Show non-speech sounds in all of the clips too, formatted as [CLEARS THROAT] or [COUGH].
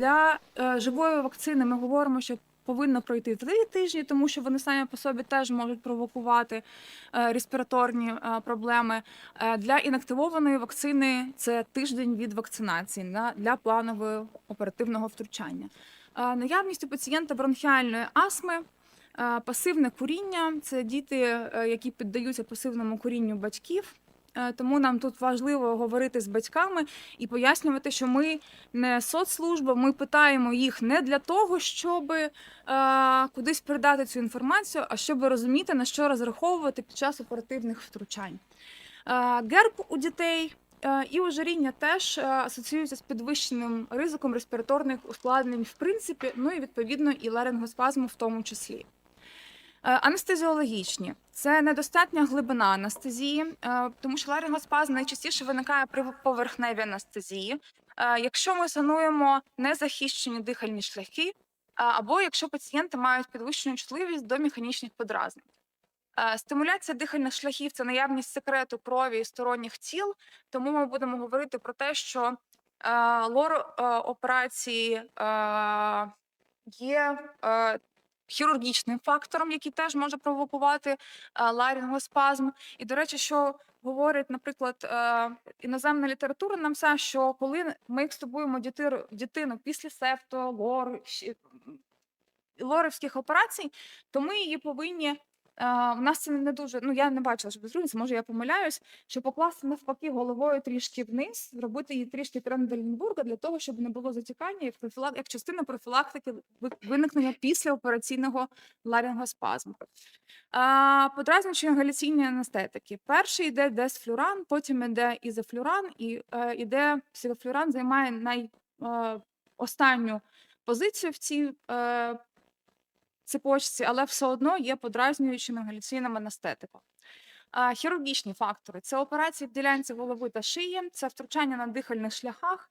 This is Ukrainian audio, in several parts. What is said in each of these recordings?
Для е, живої вакцини ми говоримо, що повинно пройти три тижні, тому що вони самі по собі теж можуть провокувати е, респіраторні е, проблеми. Для інактивованої вакцини це тиждень від вакцинації на- для планового оперативного втручання. Наявність у пацієнта бронхіальної астми. Пасивне куріння це діти, які піддаються пасивному курінню батьків. Е, Тому нам тут важливо говорити з батьками і пояснювати, що ми не соцслужба, ми питаємо їх не для того, щоб е, кудись передати цю інформацію, а щоб розуміти, на що розраховувати під час оперативних втручань. Е, герб у дітей і ожиріння теж асоціюються з підвищеним ризиком респіраторних ускладнень, в принципі, ну і відповідно і ларингоспазму в тому числі. Е, Анестезіологічні це недостатня глибина анестезії, е, тому що ларингоспазм найчастіше виникає при поверхневій анестезії. Е, Якщо ми сануємо незахищені дихальні шляхи, або якщо пацієнти мають підвищену чутливість до механічних подразнень. Стимуляція дихальних шляхів це наявність секрету крові і сторонніх тіл, тому ми будемо говорити про те, що лор операції є хірургічним фактором, який теж може провокувати е, ларінгоспазм. І, до речі, що говорить, наприклад, е, іноземна література нам все, що коли ми екстубуємо дитину після септо, лор, лорівських операцій, то ми її повинні. В нас це не дуже, ну я не бачила, що безрудність, може я помиляюсь, що покласти навпаки головою трішки вниз, зробити її трішки Тренделенбурга для того, щоб не було затікання як, профілак... як частина профілактики ви- виникнення післяопераційного ларингоспазму. А, подразнюючі інгаляційні анестетики. Перший йде десфлюран, потім йде ізофлюран, і е, іде псилофлюран займає най, е, останню позицію в цій е, цепочці, але все одно є подразнюючим інгаляційним анестетиком. Хірургічні фактори це операції в ділянці голови та шиї, це втручання на дихальних шляхах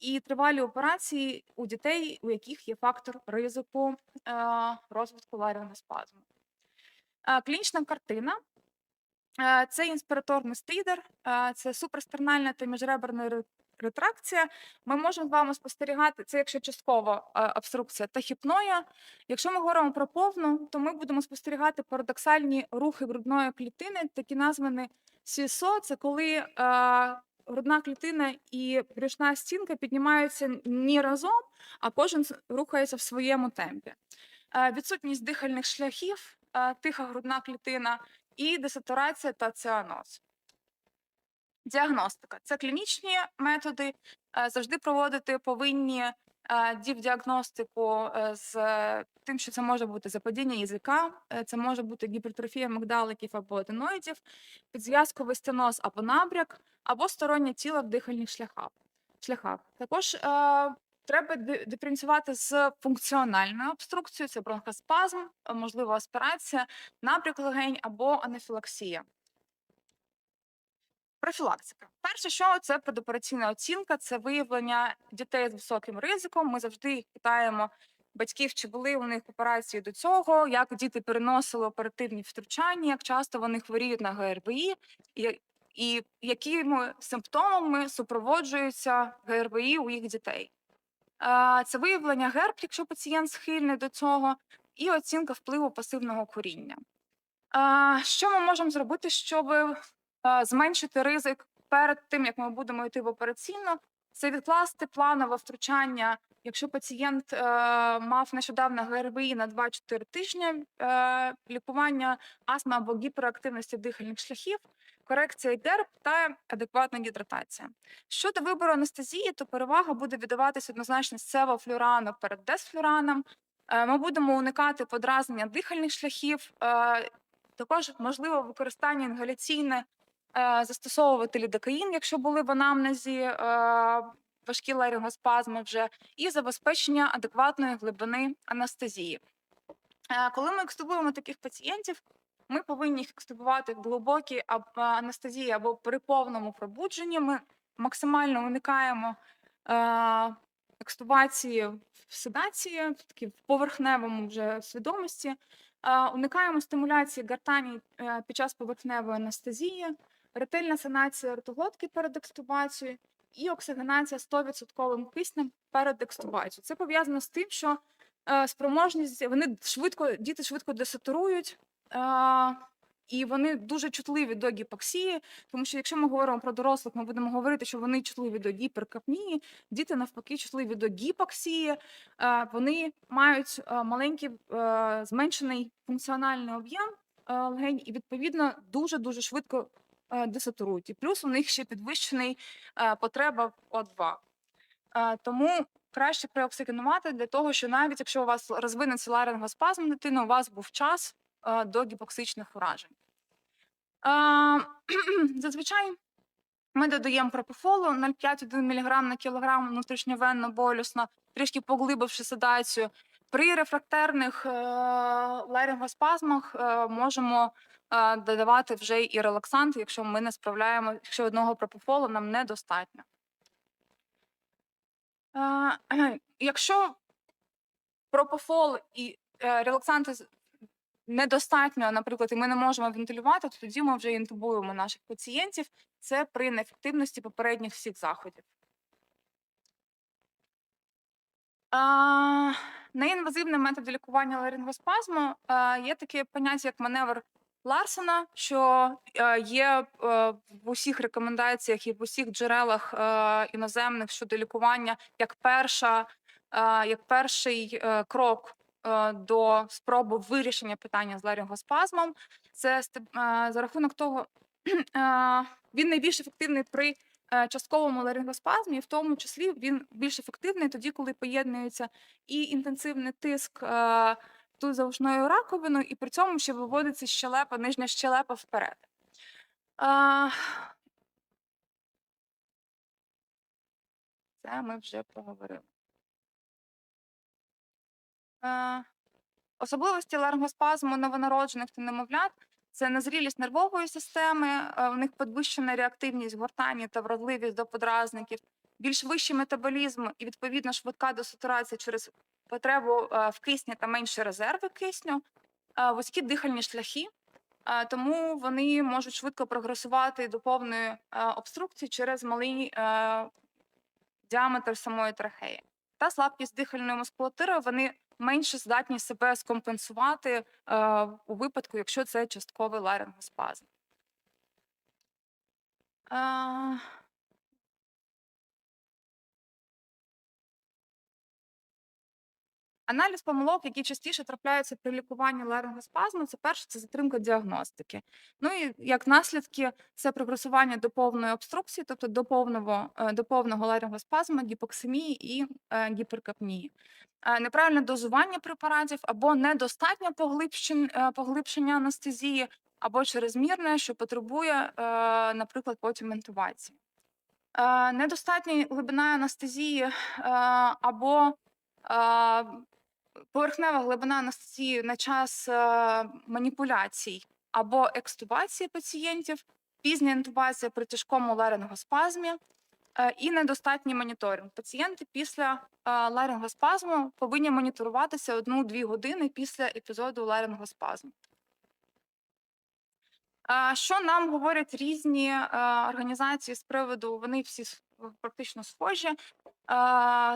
і тривалі операції у дітей, у яких є фактор ризику е, розвитку ларингоспазму. Е, Клінічна картина е, це інспіраторний стрідер, е, це суперстернальна та міжреберна ре- ретракція. Ми можемо з вами спостерігати це, якщо часткова е, обструкція та хіпноя. Якщо ми говоримо про повну, то ми будемо спостерігати парадоксальні рухи грудної клітини, такі названі сісо. Це коли е, грудна клітина і брюшна стінка піднімаються не разом, а кожен рухається в своєму темпі. Е, Відсутність дихальних шляхів, тиха грудна клітина і десатурація та цианоз. Діагностика це клінічні методи. е, Завжди проводити повинні е, діагностику з е, тим, що це може бути западіння язика, це може бути гіпертрофія мигдаликів або аденоїдів, підзв'язковий стеноз або набряк, або стороннє тіло в дихальних шляхах. шляхах. Також е, треба ди- диференціювати з функціональною обструкцією, це бронхоспазм, можливо, аспірація, набряк легень або анафілаксія. Профілактика. Перше, що це предопераційна оцінка, це виявлення дітей з високим ризиком. Ми завжди питаємо батьків, чи були у них операції до цього, як діти переносили оперативні втручання, як часто вони хворіють на ГРВІ, і, і якими симптомами супроводжуються ГРВІ у їх дітей. Це виявлення герб, якщо пацієнт схильний до цього, і оцінка впливу пасивного куріння. Що ми можемо зробити, щоб зменшити ризик перед тим, як ми будемо йти в операційну? Це відкласти планове втручання. Якщо пацієнт е, мав нещодавно ГРВІ на 2-4 тижні, е, лікування астми або гіперактивності дихальних шляхів, корекція ГЕРБ та адекватна гідратація. Щодо вибору анестезії, то перевага буде віддаватися однозначно з цевофлюрану перед десфлюраном. Е, Ми будемо уникати подразнення дихальних шляхів. е, Також можливо використання інгаляційне, е, застосовувати лідокаїн, якщо були в анамнезі е, важкі ларингоспазми вже, і забезпечення адекватної глибини анестезії. Е, Коли ми екстубуємо таких пацієнтів, ми повинні їх екстубувати в глибокій анестезії або при повному пробудженні. Ми максимально уникаємо е, екстубації в седації, в поверхневому вже свідомості. Е, Уникаємо стимуляції гортані е, під час поверхневої анестезії, ретельна санація ротоглотки перед екстубацією і оксигенація 100% киснем перед екстубацією. Це пов'язано з тим, що е, спроможність вони швидко, діти швидко десатурують. Е, і вони дуже чутливі до гіпоксії, тому що якщо ми говоримо про дорослих, ми будемо говорити, що вони чутливі до гіперкапнії, діти навпаки чутливі до гіпоксії. Е, Вони мають маленький зменшений функціональний об'єм легень і відповідно дуже дуже швидко десатурують. І плюс у них ще підвищений е, потреба в О2. Е, Тому краще преоксигенувати для того, що навіть якщо у вас розвинеться ларингоспазм дитини, у вас був час е, до гіпоксичних уражень. Е, [CLEARS THROAT] Зазвичай ми додаємо пропофолу 0,5-1 мг на кілограм внутрішньовенно болісно, трішки поглибивши седацію. При рефрактерних е, ларингоспазмах е, можемо е, додавати вже і релаксанти, якщо ми не справляємо, якщо одного пропофолу нам недостатньо. [CLEARS THROAT] Якщо пропофол і релаксанти недостатньо, наприклад, і ми не можемо вентилювати, то тоді ми вже інтубуємо наших пацієнтів. Це при неефективності попередніх всіх заходів. Неінвазивний метод лікування ларингоспазму е, є таке поняття, як маневр Ларсена, що е, є е, в усіх рекомендаціях і в усіх джерелах іноземних щодо лікування як перша, як перший крок до спроби вирішення питання з ларингоспазмом. Це за рахунок того, [CLEARS THROAT] він найбільш ефективний при частковому ларингоспазмі, в тому числі він більш ефективний тоді, коли поєднується і інтенсивний тиск е, тут заушною раковиною, і при цьому ще виводиться щелепа, нижня щелепа вперед. Е, Це ми вже поговорили. Е, Особливості ларингоспазму новонароджених та немовлят це незрілість нервової системи, е, у них підвищена реактивність гортані та вразливість до подразників, більш вищий метаболізм і відповідно швидка десатурація через потребу е, в кисні та менші резерви кисню, е, вузькі дихальні шляхи, е, тому вони можуть швидко прогресувати до повної е, обструкції через малий е, діаметр самої трахеї. Та слабкість дихальної мускулатури вони менше здатні себе скомпенсувати е, у випадку, якщо це частковий ларингоспазм. Е, Аналіз помилок, які частіше трапляються при лікуванні ларингоспазму, це перше це затримка діагностики. Ну і як наслідки, це прогресування до повної обструкції, тобто до повного, е, до повного ларингоспазму, гіпоксимії і е, гіперкапнії. Е, Неправильне дозування препаратів або е, поглибшення анестезії, або чрезмірне, що потребує, наприклад, потім інтубації. Е, Недостатня глибина анестезії або поверхнева глибина анестезії на час е, маніпуляцій або екстубації пацієнтів, пізня інтубація при тяжкому ларингоспазмі е, і недостатній моніторинг. Пацієнти після е, ларингоспазму повинні моніторуватися одну-дві години після епізоду ларингоспазму. Що нам говорять різні організації з приводу, вони всі практично схожі,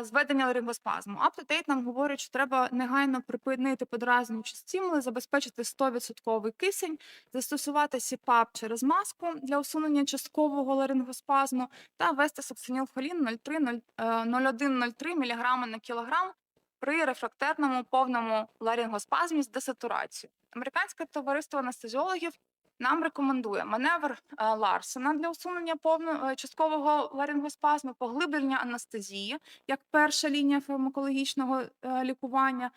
зведення ларингоспазму. UpToDate нам говорить, що треба негайно припинити подразнюючі стимули, забезпечити 100% кисень, застосувати СІПАП через маску для усунення часткового ларингоспазму та ввести сукцинілхолін 0,1-0,3 мг на кілограм при рефрактерному повному ларингоспазмі з десатурацією. Американське товариство анестезіологів нам рекомендує маневр е, Ларсена для усунення повного е, часткового ларингоспазму, поглиблення анестезії як перша лінія фармакологічного е, лікування.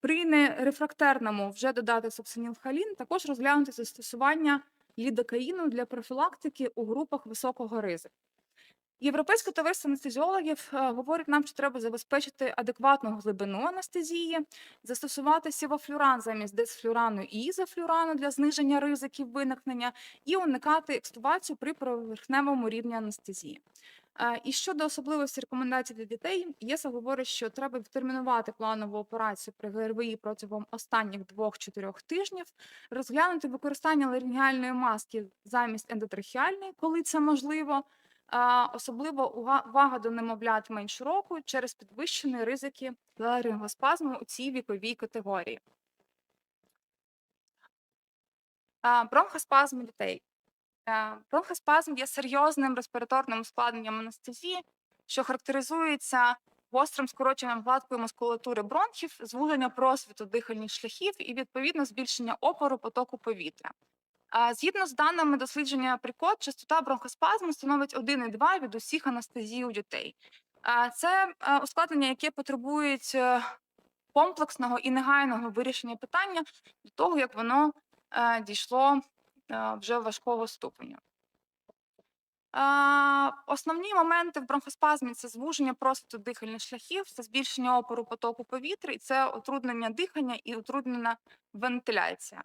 При нерефрактерному вже додати сукцинілхолін, також розглянути застосування лідокаїну для профілактики у групах високого ризику. Європейське товариство анестезіологів е, говорить нам, що треба забезпечити адекватну глибину анестезії, застосувати сівофлюран замість десфлюрану і ізофлюрану для зниження ризиків виникнення і уникати екстубацію при поверхневому рівні анестезії. Е, І щодо особливості рекомендацій для дітей, ЄСА говорить, що треба відтермінувати планову операцію при ГРВІ протягом останніх 2-4 тижнів, розглянути використання ларингеальної маски замість ендотрахеальної, коли це можливо, Особливо увага до немовлят менше року через підвищені ризики ларингоспазму у цій віковій категорії. Бронхоспазм дітей. Бронхоспазм є серйозним респіраторним ускладненням анестезії, що характеризується гострим скороченням гладкої мускулатури бронхів, звуження просвіту дихальних шляхів і відповідно збільшення опору потоку повітря. Згідно з даними дослідження Прикод, частота бронхоспазму становить 1,2 від усіх анестезій у дітей. Це е, ускладнення, яке потребують е, комплексного і негайного вирішення питання до того, як воно е, дійшло вже важкого ступеню. Основні моменти в бронхоспазмі це звуження просвіту дихальних шляхів, це збільшення опору потоку повітря, і це утруднення дихання і утруднена вентиляція.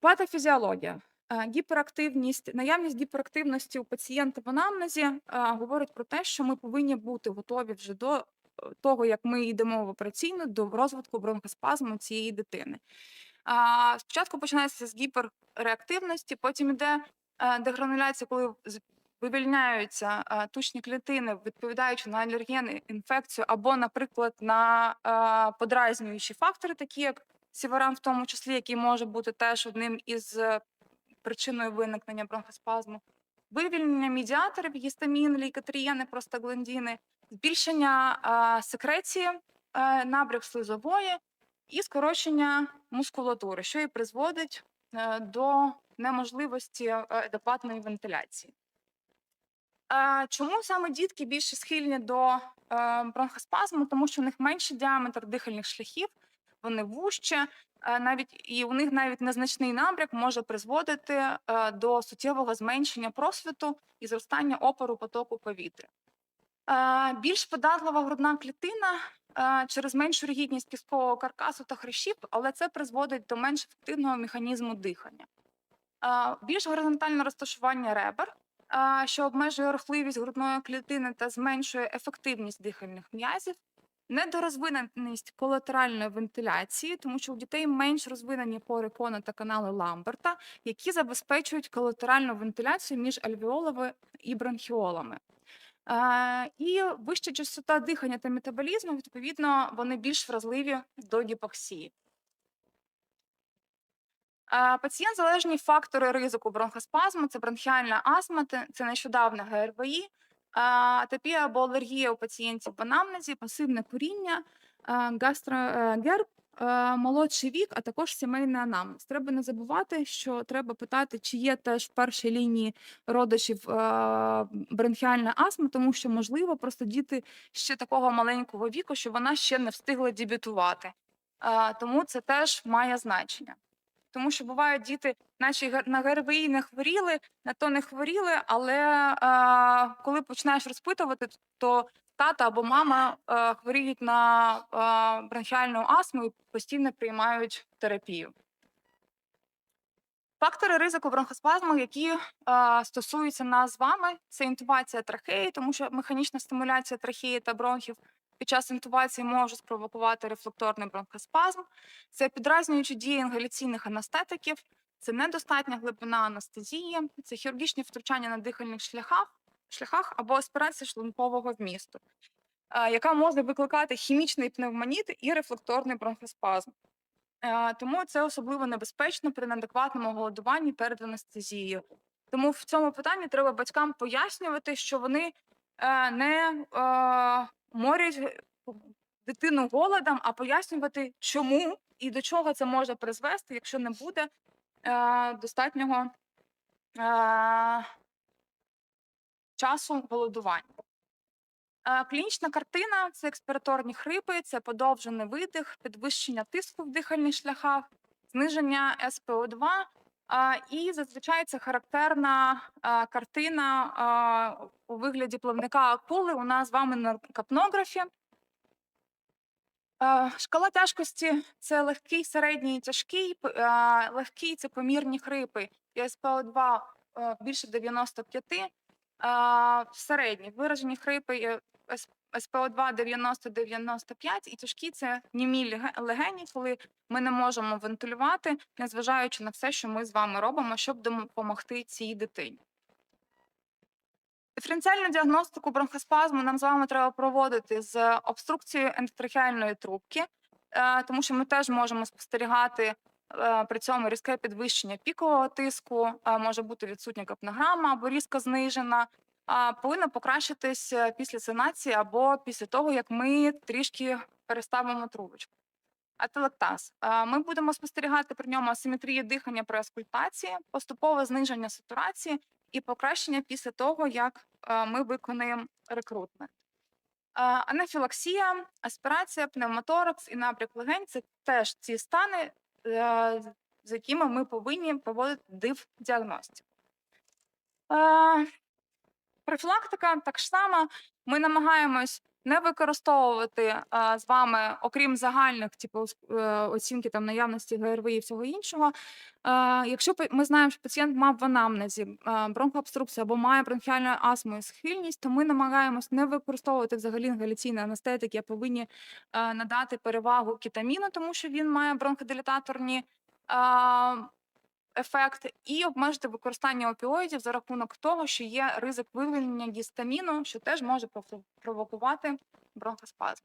Патофізіологія. Гіперактивність, наявність гіперактивності у пацієнта в анамнезі говорить про те, що ми повинні бути готові вже до е, того, як ми йдемо в операційну, до розвитку бронхоспазму цієї дитини. Спочатку починається з гіперреактивності, потім йде е, дегрануляція, коли вивільняються е, тучні клітини, відповідаючи на алергени, інфекцію або, наприклад, на подразнюючі фактори, такі як сіверам, в тому числі, який може бути теж одним із е, причиною виникнення бронхоспазму. Вивільнення медіаторів, гістамін, лейкотрієни, простагландіни, збільшення е, секреції, е, набряк слизової і скорочення мускулатури, що і призводить е, до неможливості адекватної вентиляції. Чому саме дітки більше схильні до е, бронхоспазму? Тому що у них менший діаметр дихальних шляхів, вони вужче, е, навіть і у них навіть незначний набряк може призводити е, до суттєвого зменшення просвіту і зростання опору потоку повітря. Е, Більш податлива грудна клітина через меншу ригідність кісткового каркасу та хрящів, але це призводить до менш ефективного механізму дихання. Більш горизонтальне розташування ребер, що обмежує рухливість грудної клітини та зменшує ефективність дихальних м'язів. Недорозвиненість колатеральної вентиляції, тому що у дітей менш розвинені пори кона та канали Ламберта, які забезпечують колатеральну вентиляцію між альвеолами і бронхіолами. Е, І вища частота дихання та метаболізму, відповідно, вони більш вразливі до гіпоксії. Е, Пацієнт залежні фактори ризику бронхоспазму це бронхіальна астма, це нещодавна ГРВІ, атопія або алергія у пацієнтів в анамнезі, пасивне куріння, е, гастрогерб, е, молодший вік, а також сімейний анамнез. Треба не забувати, що треба питати, чи є теж в першій лінії родичів е, бронхіальна астма, тому що можливо просто діти ще такого маленького віку, що вона ще не встигла дебютувати. Е, Тому це теж має значення. Тому що бувають діти, наче на ГРВІ не хворіли, на то не хворіли, але е, коли починаєш розпитувати, то тата або мама е, хворіють на е, бронхіальну астму і постійно приймають терапію. Фактори ризику бронхоспазму, які е, стосуються нас з вами, це інтубація трахеї, тому що механічна стимуляція трахеї та бронхів під час інтубації може спровокувати рефлекторний бронхоспазм, це підразнюючі дії інгаляційних анестетиків, це недостатня глибина анестезії, це хірургічні втручання на дихальних шляхах, шляхах або аспірація шлункового вмісту, е, яка може викликати хімічний пневмоніт і рефлекторний бронхоспазм. Е, Тому це особливо небезпечно при неадекватному голодуванні перед анестезією. Тому в цьому питанні треба батькам пояснювати, що вони е, не морять дитину голодом, а пояснювати, чому і до чого це може призвести, якщо не буде е, достатнього е, часу голодування. Е, Клінічна картина це експіраторні хрипи, це подовжений видих, підвищення тиску в дихальних шляхах, зниження СПО2. Е, І зазвичай це характерна е, картина е, у вигляді плавника акули. У нас з вами на капнографі. Е, Шкала тяжкості це легкий, середній, і тяжкий. е, Легкий це помірні хрипи. І СПО2 е, більше 95. е, Середні виражені хрипи С- СПО2 90-95 і тяжкі це німі легені, коли ми не можемо вентилювати, незважаючи на все, що ми з вами робимо, щоб допомогти цій дитині. Диференціальну діагностику бронхоспазму нам з вами треба проводити з обструкцією ендотрахеальної трубки, е, тому що ми теж можемо спостерігати е, при цьому різке підвищення пікового тиску, е, може бути відсутня капнограма або різко знижена. Повинна покращитись е, після санації або після того, як ми трішки переставимо трубочку. Ателектаз. Ми будемо спостерігати при ньому асиметрію дихання при аскультації, поступове зниження сатурації і покращення після того, як е, ми виконуємо рекрутмент. Анафілаксія, аспірація, пневмоторакс і набряк легень це теж ці стани, е, з якими ми повинні проводити див-діагностику. Профілактика так само. Ми намагаємось не використовувати е, з вами, окрім загальних, типу е, оцінки там наявності ГРВІ і всього іншого. Е, якщо ми знаємо, що пацієнт мав в анамнезі е, бронхообструкцію або має бронхіальну астму і схильність, то ми намагаємось не використовувати взагалі інгаляційні анестетики, а повинні е, надати перевагу кетаміну, тому що він має бронходилататорні е, ефект, і обмежити використання опіоїдів за рахунок того, що є ризик вивільнення гістаміну, що теж може провокувати бронхоспазм.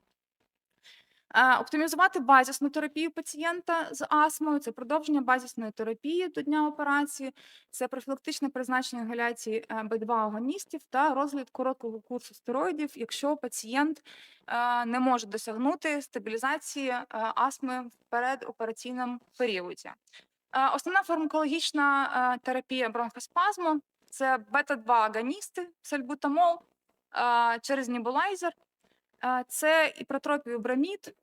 Е, Оптимізувати базисну терапію пацієнта з астмою, це продовження базисної терапії до дня операції, це профілактичне призначення інгаляції Б2-агоністів та розгляд короткого курсу стероїдів, якщо пацієнт е, не може досягнути стабілізації е, астми в передопераційному періоді. Е, Основна фармакологічна е, терапія бронхоспазму це бета-2-агоністи, сальбутамол е, через небулайзер. Е, Це іпротропіобрамід, е,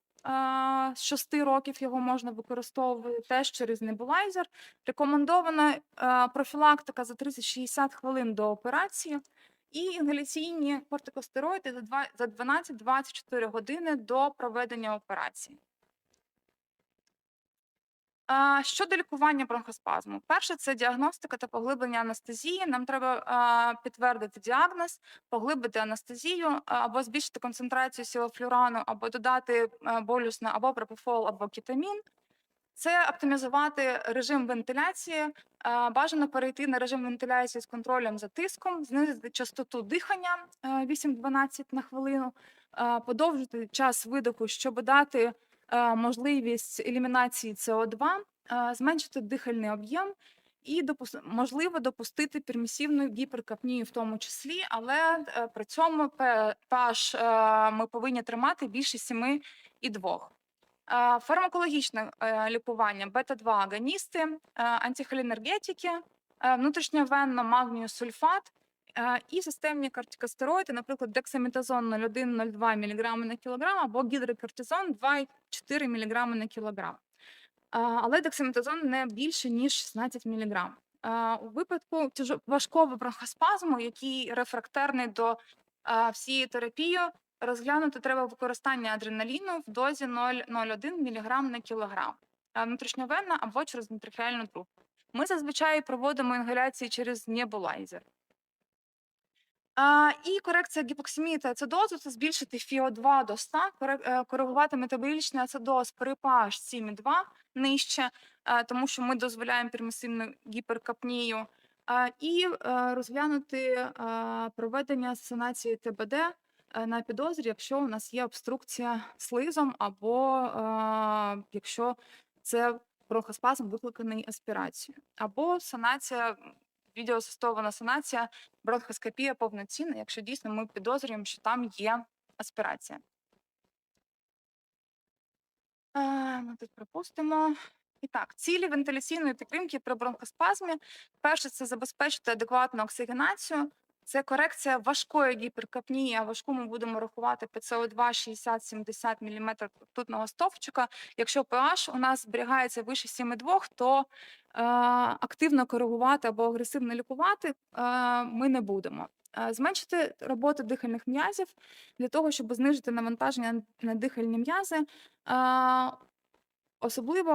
з 6 років його можна використовувати теж через небулайзер. Рекомендована профілактика за 30-60 хвилин до операції і інгаляційні кортикостероїди за 12-24 години до проведення операції. Щодо лікування бронхоспазму, перше це діагностика та поглиблення анестезії. Нам треба підтвердити діагноз, поглибити анестезію або збільшити концентрацію сілофлюрану, або додати а, болюсно або пропофол, або кетамін. Це оптимізувати режим вентиляції. Бажано перейти на режим вентиляції з контролем за тиском, знизити частоту дихання е, 8-12 на хвилину, подовжити час видоху, щоб дати е, можливість елімінації СО2, е, зменшити дихальний об'єм і можливо допустити пермісивну гіперкапнію в тому числі, але е, при цьому pH е, ми повинні тримати більше 7,2. Е, Фармакологічне е, лікування бета-2-агоністи, е, антихолінергетики, внутрішньовенно магнію сульфат і системні кортикостероїди, наприклад, дексаметазон 0,1-0,2 мг на кілограм або гідрокортизон 2,4 мг на кілограм. Але дексаметазон не більше ніж 16 мг. У випадку важкого бронхоспазму, який рефрактерний до всієї терапії, розглянути треба використання адреналіну в дозі 0,01 мг на кілограм, а, внутрішньовенна або через внутріхеальну трубку. Ми зазвичай проводимо інгаляції через небулайзер. І корекція гіпоксимії та ацидозу це збільшити ФІО2 до 100, коре- е, коригувати метаболічний ацидоз при pH 7,2 нижче, е, тому що ми дозволяємо пермісивну гіперкапнію. І е, розглянути проведення санації ТБД на підозрі, якщо у нас є обструкція слизом, або якщо це бронхоспазм викликаний аспірацією, або санація, відеоасистована санація бронхоскопія повноцінна, якщо дійсно ми підозрюємо, що там є аспірація. Е, Ми тут пропустимо. І так, цілі вентиляційної підтримки при бронхоспазмі. Перше це забезпечити адекватну оксигенацію. Це корекція важкої гіперкапнії, а важку ми будемо рахувати ПЦО2 60-70 мм ртутного стовпчика. Якщо pH у нас зберігається вище 7,2, то е, активно коригувати або агресивно лікувати е, ми не будемо. Е, Зменшити роботу дихальних м'язів для того, щоб знижити навантаження на дихальні м'язи. е, Особливо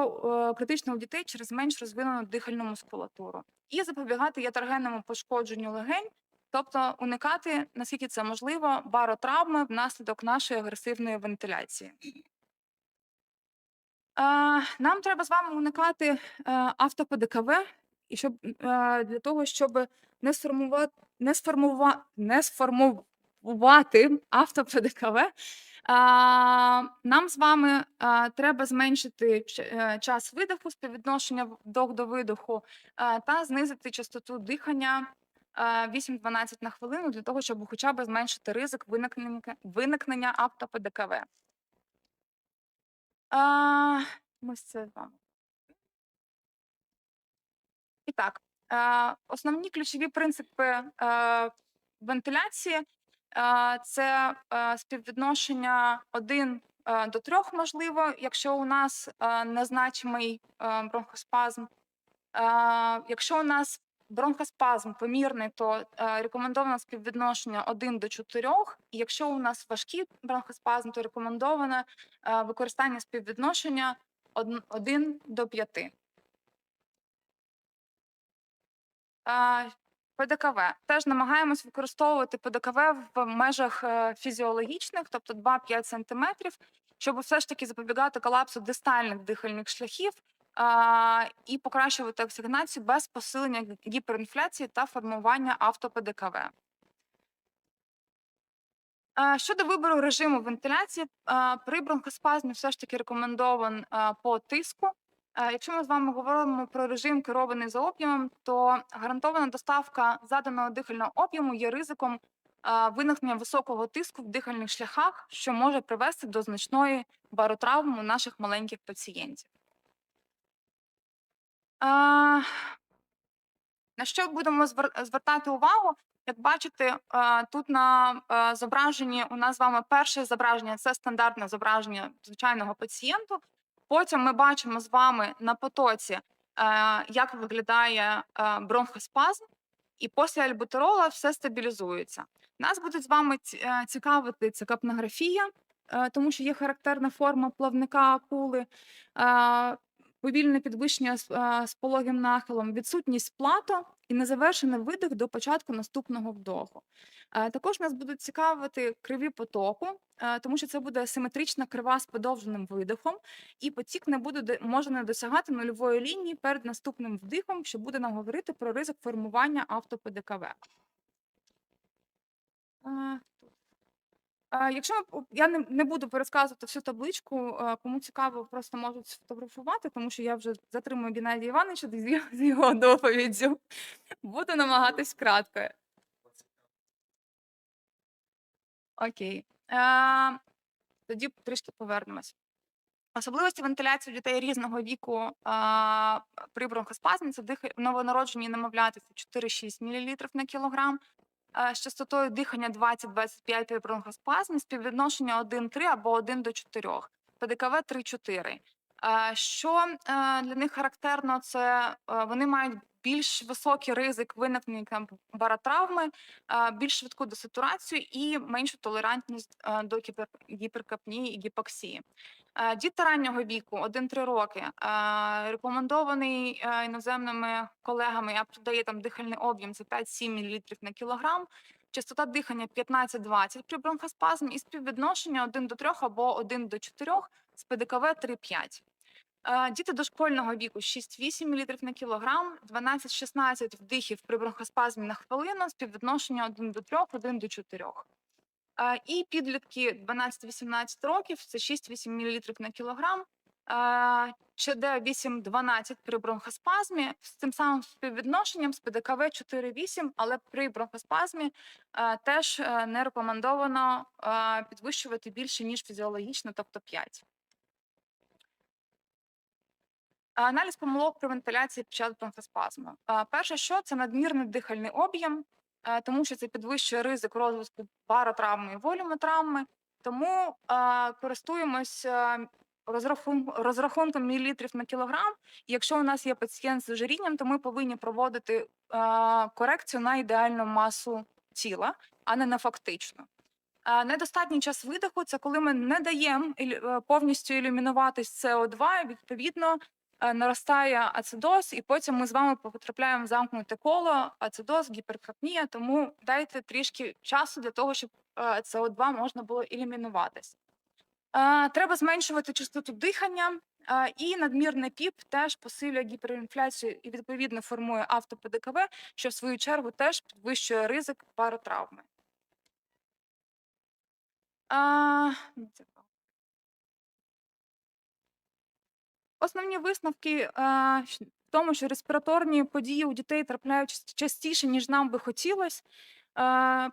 е, критично у дітей через менш розвинену дихальну мускулатуру. І запобігати ятрогенному пошкодженню легень, тобто уникати, наскільки це можливо, баротравми внаслідок нашої агресивної вентиляції. Е, Нам треба з вами уникати е, автоподикаве, і щоб е, для того, щоб не сформувати не сформува... не сформувати авто-ПДКВ, нам з вами треба зменшити час видиху, співвідношення вдох до видоху та знизити частоту дихання 8-12 на хвилину для того, щоб хоча б зменшити ризик виникнення, виникнення авто-ПДКВ. А, ми це з вами. І так, е, основні ключові принципи е, вентиляції е, це е, співвідношення 1 е, до 3, можливо, якщо у нас е, незначимий е, бронхоспазм. Е, якщо у нас бронхоспазм помірний, то е, рекомендовано співвідношення 1 до 4. І якщо у нас важкий бронхоспазм, то рекомендовано е, використання співвідношення 1 до 5. ПДКВ. Теж намагаємось використовувати ПДКВ в межах е, фізіологічних, тобто 2-5 см, щоб все ж таки запобігати колапсу дистальних дихальних шляхів і покращувати оксигенацію без посилення гіперінфляції та формування автопДКВ. Е, Щодо вибору режиму вентиляції, при бронхоспазмі все ж таки рекомендован по тиску. Якщо ми з вами говоримо про режим керований за об'ємом, то гарантована доставка заданого дихального об'єму є ризиком виникнення високого тиску в дихальних шляхах, що може привести до значної баротравми у наших маленьких пацієнтів. Е, на що будемо звер- звертати увагу? Як бачите, тут на зображенні у нас з вами перше зображення це стандартне зображення звичайного пацієнту. Потім ми бачимо з вами на потоці, як виглядає бронхоспазм, і після альбутерола все стабілізується. Нас буде з вами ці- цікавити ця капнографія, тому що є характерна форма плавника акули. Повільне підвищення з, е, з пологим нахилом, відсутність плато і незавершений видих до початку наступного вдоху. Е, Також нас будуть цікавити криві потоку, е, тому що це буде асиметрична крива з подовженим видихом, і потік не буде може не досягати нульової лінії перед наступним вдихом, що буде нам говорити про ризик формування автопДКВ. Якщо я не, не буду пересказувати всю табличку, кому цікаво, просто можуть сфотографувати, тому що я вже затримую Геннадія Івановича з його- доповіддю. Буду намагатись кратко. Окей. Е, тоді трішки повернемось. Особливості вентиляції дітей різного віку при бронхоспазмі це новонароджені немовляти це 4-6 мл на кілограм. Е, З частотою дихання 20-25 при бронхоспазмі, співвідношення 1-3 або 1 до 4, ПДКВ 3-4. Е, Що е, для них характерно, це вони мають більш високий ризик виникнення баротравми, більш швидку десатурацію і меншу толерантність до гіпер... гіперкапнії і гіпоксії. Е, Діти раннього віку 1-3 роки е, рекомендований е, іноземними колегами дає там дихальний об'єм це 5-7 мл на кілограм, частота дихання 15-20 при бронхоспазмі і співвідношення 1 до 3 або 1 до 4 з ПДКВ 3-5. Е, Діти дошкольного віку 6-8 мл на кілограм, 12-16 вдихів при бронхоспазмі на хвилину, співвідношення 1 до 3, 1 до 4. І підлітки 12-18 років це 6-8 мл на кілограм, ЧД 8-12 при бронхоспазмі з цим самим співвідношенням з ПДКВ 4-8, але при бронхоспазмі теж е, не рекомендовано підвищувати більше, ніж фізіологічно, тобто 5. Аналіз помилок при вентиляції під час бронхоспазму. Перше, що це надмірний дихальний об'єм, тому що це підвищує ризик розвитку баротравми і волюметравми. Тому е, користуємось е, розрахун, розрахунком мілілітрів на кілограм. Якщо у нас є пацієнт з ожирінням, то ми повинні проводити е, корекцію на ідеальну масу тіла, а не на фактичну. Е, Недостатній час видиху це коли ми не даємо е, повністю ілюмінуватись СО2, і відповідно е, наростає ацидоз, і потім ми з вами потрапляємо в замкнуте коло, ацидоз, гіперкапнія. Тому дайте трішки часу для того, щоб е, СО2 можна було ілюмінуватись. Е, Треба зменшувати частоту дихання. Е, І надмірний ПІП теж посилює гіперінфляцію і відповідно формує автопДКВ, що в свою чергу теж підвищує ризик паротравми. А, не цікаво. Основні висновки е, в тому, що респіраторні події у дітей трапляють частіше, ніж нам би хотілося. Е,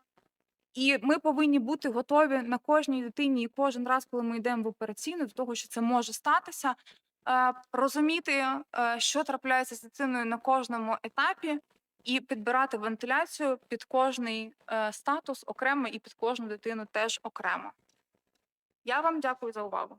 і ми повинні бути готові на кожній дитині і кожен раз, коли ми йдемо в операційну, до того, що це може статися. Е, розуміти, е, що трапляється з дитиною на кожному етапі, і підбирати вентиляцію під кожний е, статус окремо і під кожну дитину теж окремо. Я вам дякую за увагу.